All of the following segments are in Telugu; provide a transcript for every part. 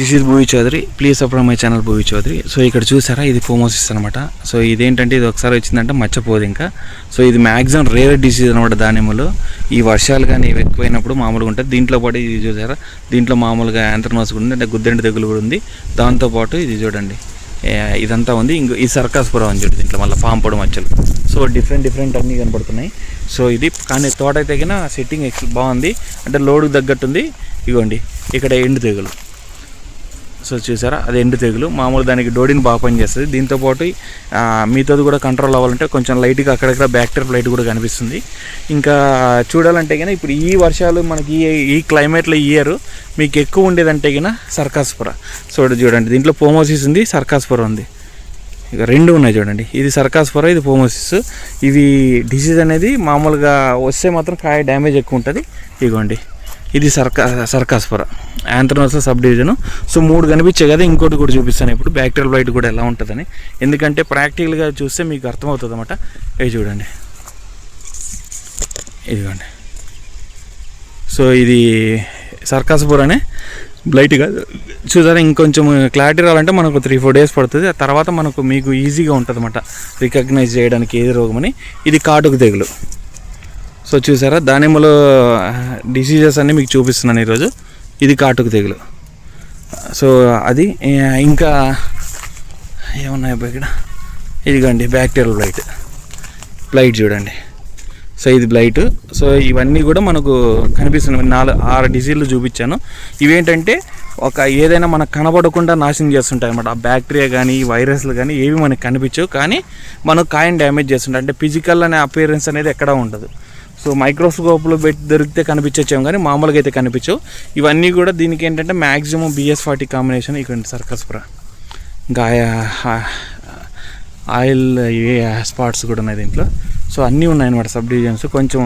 This is Bhuvi Chowdary. Please support my channel Bhuvi Chowdary. So ఇక్కడ చూసారా? ఇది ఫోమోసిస్ అనమాట సో ఇదేంటంటే ఇది ఒకసారి వచ్చిందంటే మర్చిపోదు ఇంకా. సో ఇది మ్యాక్సిమం రేర్ డిసీజ్ అనమాట దానిమ్మలో. ఈ వర్షాలు కానీ ఇవి ఎక్కువైనప్పుడు మామూలుగా ఉంటుంది. దీంట్లో పాటు ఇది చూసారా? దీంట్లో మామూలుగా యాంత్రనోస్ కూడా ఉంది అంటే గుద్దెండి తెగులు కూడా ఉంది. దాంతోపాటు ఇది చూడండి. ఇదంతా ఉంది. ఇంకో ఈ సర్కాస్పురం అని చూడండి దీంట్లో మళ్ళీ పాంపొడి మచ్చలు. సో డిఫరెంట్ డిఫరెంట్ అన్నీ కనపడుతున్నాయి. సో ఇది కానీ తోట అయితే సెట్టింగ్ బాగుంది. అంటే లోడుకు తగ్గట్టుంది. ఇగోండి ఇక్కడ ఎండు తెగులు. సో చూసారా అది ఎండు తెగులు. మామూలు దానికి డోడిని బాగా పనిచేస్తుంది. దీంతోపాటు ఆ, కూడా కంట్రోల్ అవ్వాలంటే కొంచెం లైట్గా అక్కడక్కడ బ్యాక్టీరియా లైట్ కూడా కనిపిస్తుంది. ఇంకా చూడాలంటే కనుక ఇప్పుడు ఈ వర్షాలు మనకి ఈ ఈ క్లైమేట్లో ఈ ఇయర్ మీకు ఎక్కువ ఉండేదంటే కనుక సర్కాస్పుర సో చూడండి. దీంట్లో పోమోసిస్ ఉంది సర్కాస్పుర ఉంది. ఇక రెండు ఉన్నాయి చూడండి. ఇది సర్కాస్పుర ఇది పోమోసిస్ ఇవి డిసీజ్ అనేది మామూలుగా వస్తే మాత్రం కాయ డ్యామేజ్ ఎక్కువ ఉంటుంది. ఇగోండి. ఇది సర్కా cercospora anthracnose sub division so మూడు కనిపించాయి కదా ఇంకోటి కూడా చూపిస్తాను. ఇప్పుడు బ్యాక్టీరియల్ బ్లైట్ కూడా ఎలా ఉంటుందని. ఎందుకంటే ప్రాక్టికల్గా చూస్తే మీకు అర్థమవుతుంది అనమాట ఇవి చూడండి. ఇదిగోండి. సో ఇది సర్కాస్పూర్ అనే బ్లైట్గా చూసారా ఇంకొంచెం క్లారిటీ రావాలంటే మనకు త్రీ ఫోర్ డేస్ పడుతుంది. ఆ తర్వాత మనకు మీకు ఈజీగా ఉంటుంది అనమాట రికగ్నైజ్ చేయడానికి ఏది రోగమని. ఇది కాటుకు తెగులు. సో చూసారా దానిమ్మలో డిసీజెస్ అన్నీ మీకు చూపిస్తున్నాను ఈరోజు. ఇది కాటుకు తెగులు. సో అది ఇంకా ఏమున్నాయి ఇక్కడ? ఇదిగోండి బ్యాక్టీరియల్ బ్లైట్ బ్లైట్ చూడండి. సో ఇది బ్లైట్ సో ఇవన్నీ కూడా మనకు కనిపిస్తున్నాయి నాలుగు ఆరు డిజీలు చూపించాను. ఇవేంటంటే ఒక ఏదైనా మనకు కనబడకుండా నాశనం చేస్తుంటాయి అన్నమాట. ఆ బ్యాక్టీరియా కానీ వైరస్లు కానీ ఏవి మనకు కనిపించవు. కానీ మనకు కాయని డ్యామేజ్ చేస్తుంటాయి. అంటే ఫిజికల్ అనే అపియరెన్స్ అనేది ఎక్కడా ఉండదు. సో మైక్రోస్కోప్లో పెట్టి దొరికితే కనిపించచ్చేమో కానీ మామూలుగా అయితే కనిపించవు. ఇవన్నీ కూడా దీనికి ఏంటంటే మ్యాక్సిమం బిఎస్ ఫార్టీ కాంబినేషన్ ఇక్కడ సర్కస్ ప్రా. ఇంకా ఆయిల్ స్పాట్స్ కూడా ఉన్నాయి దీంట్లో. సో అన్నీ ఉన్నాయన్నమాట సబ్ డివిజన్స్. కొంచెం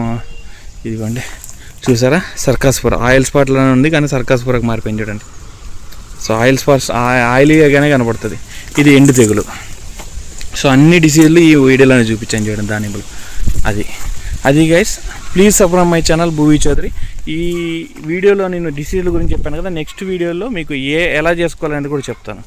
ఇదిగోండి. చూసారా? సర్కాస్పుర ఆయిల్ స్పాట్లోనే ఉంది కానీ సర్కాస్పురకు మారిపోయింది చూడండి. సో ఆయిల్ స్పాట్స్ ఆయిలీగానే కనపడుతుంది ఇది ఎండు తెగులు. సో అన్ని డిసీజులు ఈ వీడియోలోనే చూపించాను చూడండి దానిమ్మలు అది. అది guys please subscribe my channel Bhuvi Chowdary. ఈ వీడియోలో నేను డిసీజుల గురించి చెప్పాను కదా నెక్స్ట్ వీడియోలో మీకు ఏ ఎలా చేసుకోవాలనేది కూడా చెప్తాను.